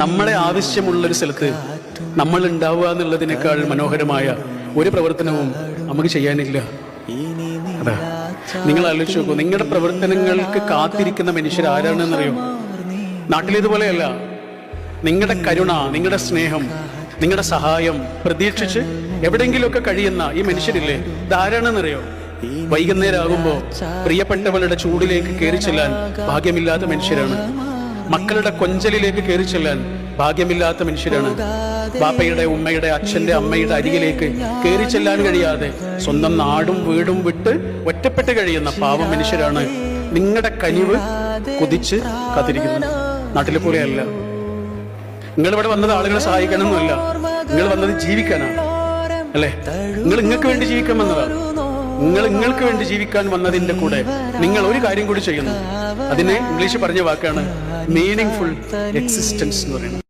നമ്മളെ ആവശ്യമുള്ള ഒരു സ്ഥലത്ത് നമ്മൾ ഉണ്ടാവുക എന്നുള്ളതിനേക്കാൾ മനോഹരമായ ഒരു പ്രവർത്തനവും നമുക്ക് ചെയ്യാനില്ല. നിങ്ങൾ ആലോചിച്ച് നോക്കൂ നിങ്ങളുടെ പ്രവർത്തനങ്ങൾക്ക് കാത്തിരിക്കുന്ന മനുഷ്യർ ആരാണെന്നറിയോ? നാട്ടിലേതുപോലെയല്ല. നിങ്ങളുടെ കരുണ നിങ്ങളുടെ സ്നേഹം നിങ്ങളുടെ സഹായം പ്രതീക്ഷിച്ച് എവിടെയെങ്കിലുമൊക്കെ കഴിയുന്ന ഈ മനുഷ്യരില്ലേ? ഇതാരാണെന്നറിയോ? വൈകുന്നേരം ആകുമ്പോ പ്രിയപ്പെട്ടവളുടെ ചൂടിലേക്ക് കയറി ചെല്ലാൻ ഭാഗ്യമില്ലാത്ത മനുഷ്യരാണ്. മക്കളുടെ കൊഞ്ചലിലേക്ക് കയറി ചെല്ലാൻ ഭാഗ്യമില്ലാത്ത മനുഷ്യരാണ്. ബാപ്പയുടെ ഉമ്മയുടെ അച്ഛന്റെ അമ്മയുടെ അരികിലേക്ക് കയറി ചെല്ലാൻ കഴിയാതെ സ്വന്തം നാടും വീടും വിട്ട് ഒറ്റപ്പെട്ട് കഴിയുന്ന പാവം മനുഷ്യരാണ്. നിങ്ങളുടെ കനിവ് കുതിച്ച് കാത്തിരിക്കുന്നത് നാട്ടിലെ പോലെയല്ല. നിങ്ങൾ ഇവിടെ വന്നത് ആളുകളെ സഹായിക്കാനൊന്നുമല്ല. നിങ്ങൾ വന്നത് ജീവിക്കാനാണ്. അല്ലേ? നിങ്ങൾ നിങ്ങൾക്ക് വേണ്ടി ജീവിക്കാൻ വന്നതാണ് നിങ്ങൾ നിങ്ങൾക്ക് വേണ്ടി ജീവിക്കാൻ വന്നതിന്റെ കൂടെ നിങ്ങൾ ഒരു കാര്യം കൂടി ചെയ്യുന്നു. അതിനെ ഇംഗ്ലീഷ് പറഞ്ഞ വാക്കാണ് മീനിങ് ഫുൾ എക്സിസ്റ്റൻസ് എന്ന് പറയുന്നത്.